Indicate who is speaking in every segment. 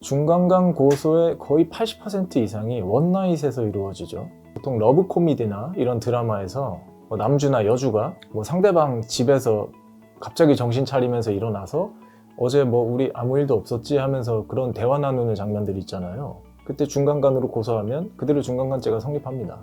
Speaker 1: 중간간 고소의 거의 80% 이상이 원나잇에서 이루어지죠. 보통 러브 코미디나 이런 드라마에서 뭐 남주나 여주가 뭐 상대방 집에서 갑자기 정신 차리면서 일어나서 어제 뭐 우리 아무 일도 없었지 하면서 그런 대화 나누는 장면들 있잖아요. 그때 중간간으로 고소하면 그대로 중간간죄가 성립합니다.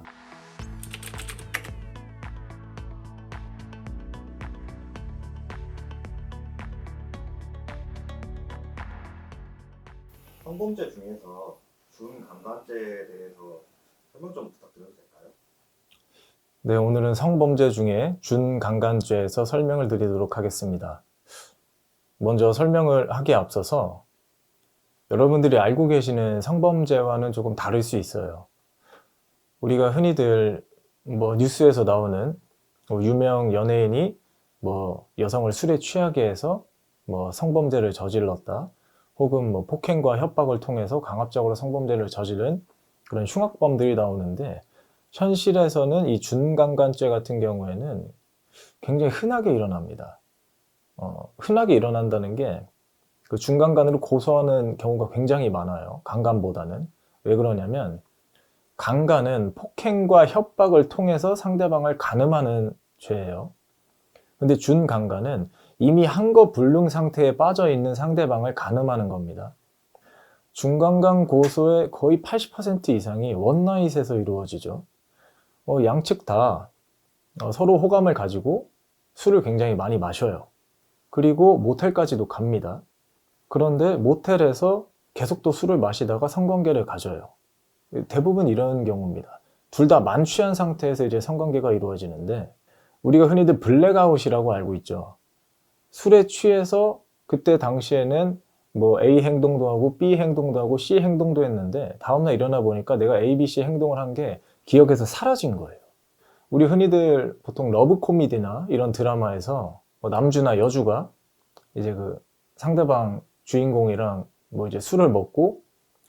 Speaker 2: 성범죄 중에서 준강간죄에 대해서 설명 좀 부탁드려도 될까요?
Speaker 1: 네, 오늘은 성범죄 중에 준강간죄에서 설명을 드리도록 하겠습니다. 먼저 설명을 하기에 앞서서 여러분들이 알고 계시는 성범죄와는 조금 다를 수 있어요. 우리가 흔히들 뭐 뉴스에서 나오는 뭐 유명 연예인이 뭐 여성을 술에 취하게 해서 뭐 성범죄를 저질렀다. 혹은 뭐 폭행과 협박을 통해서 강압적으로 성범죄를 저지른 그런 흉악범들이 나오는데 현실에서는 이 준강간죄 같은 경우에는 굉장히 흔하게 일어납니다. 어, 흔하게 일어난다는 게 그 중간간으로 고소하는 경우가 굉장히 많아요. 강간보다는. 왜 그러냐면 강간은 폭행과 협박을 통해서 상대방을 가늠하는 죄예요. 근데 준강간은 이미 한거 불능 상태에 빠져 있는 상대방을 가늠하는 겁니다. 중간간 고소의 거의 80% 이상이 원나잇에서 이루어지죠. 어, 양측 다 어, 서로 호감을 가지고 술을 굉장히 많이 마셔요. 그리고 모텔까지도 갑니다. 그런데 모텔에서 계속 또 술을 마시다가 성관계를 가져요. 대부분 이런 경우입니다. 둘 다 만취한 상태에서 이제 성관계가 이루어지는데 우리가 흔히들 블랙아웃이라고 알고 있죠. 술에 취해서 그때 당시에는 뭐 A 행동도 하고 B 행동도 하고 C 행동도 했는데 다음날 일어나 보니까 내가 A, B, C 행동을 한 게 기억에서 사라진 거예요. 우리 흔히들 보통 러브 코미디나 이런 드라마에서 뭐 남주나 여주가 이제 그 상대방 주인공이랑 뭐 이제 술을 먹고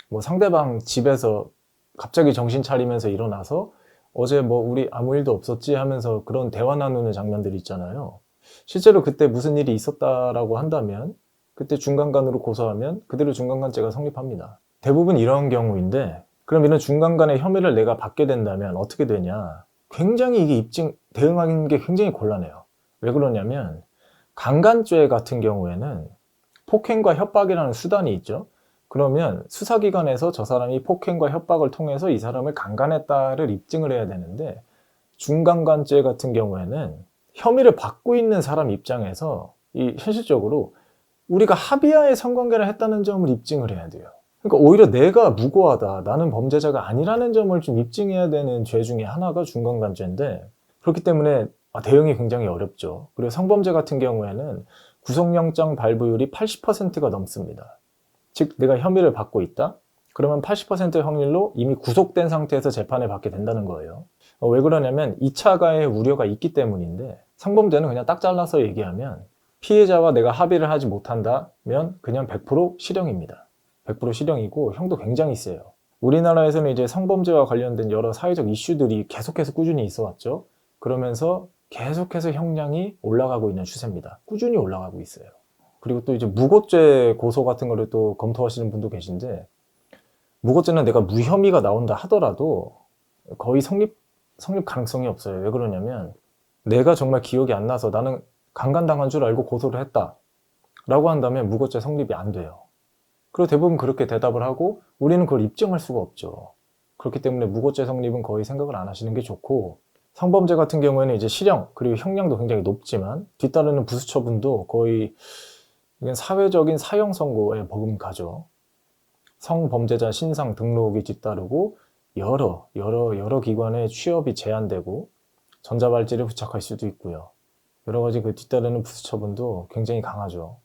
Speaker 1: 뭐 상대방 집에서 갑자기 정신 차리면서 일어나서 어제 뭐 우리 아무 일도 없었지 하면서 그런 대화 나누는 장면들 있잖아요. 실제로 그때 무슨 일이 있었다라고 한다면 그때 중간간으로 고소하면 그대로 중간간죄가 성립합니다. 대부분 이런 경우인데 그럼 이런 중간간의 혐의를 내가 받게 된다면 어떻게 되냐? 굉장히 이게 입증 대응하는 게 굉장히 곤란해요. 왜 그러냐면 강간죄 같은 경우에는 폭행과 협박이라는 수단이 있죠. 그러면 수사기관에서 저 사람이 폭행과 협박을 통해서 이 사람을 강간했다를 입증을 해야 되는데 중간간죄 같은 경우에는 혐의를 받고 있는 사람 입장에서 이 현실적으로 우리가 합의하에 성관계를 했다는 점을 입증을 해야 돼요. 그러니까 오히려 내가 무고하다, 나는 범죄자가 아니라는 점을 좀 입증해야 되는 죄 중에 하나가 중간간죄인데 그렇기 때문에 아, 대응이 굉장히 어렵죠. 그리고 성범죄 같은 경우에는 구속영장 발부율이 80%가 넘습니다. 즉 내가 혐의를 받고 있다? 그러면 80%의 확률로 이미 구속된 상태에서 재판을 받게 된다는 거예요. 어, 왜 그러냐면 2차 가해의 우려가 있기 때문인데 성범죄는 그냥 딱 잘라서 얘기하면 피해자와 내가 합의를 하지 못한다면 그냥 100% 실형입니다. 100% 실형이고 형도 굉장히 세요. 우리나라에서는 이제 성범죄와 관련된 여러 사회적 이슈들이 계속해서 꾸준히 있어 왔죠. 그러면서 계속해서 형량이 올라가고 있는 추세입니다. 꾸준히 올라가고 있어요. 그리고 또 이제 무고죄 고소 같은 거를 또 검토하시는 분도 계신데 무고죄는 내가 무혐의가 나온다 하더라도 거의 성립 성립 가능성이 없어요. 왜 그러냐면 내가 정말 기억이 안 나서 나는 강간당한 줄 알고 고소를 했다. 라고 한다면 무고죄 성립이 안 돼요. 그리고 대부분 그렇게 대답을 하고 우리는 그걸 입증할 수가 없죠. 그렇기 때문에 무고죄 성립은 거의 생각을 안 하시는 게 좋고 성범죄 같은 경우에는 이제 실형 그리고 형량도 굉장히 높지만 뒤따르는 부수 처분도 거의 이건 사회적인 사형 선고에 버금가죠. 성범죄자 신상 등록이 뒤따르고 여러 여러 여러 기관의 취업이 제한되고 전자발찌를 부착할 수도 있고요. 여러 가지 그 뒤따르는 부수 처분도 굉장히 강하죠.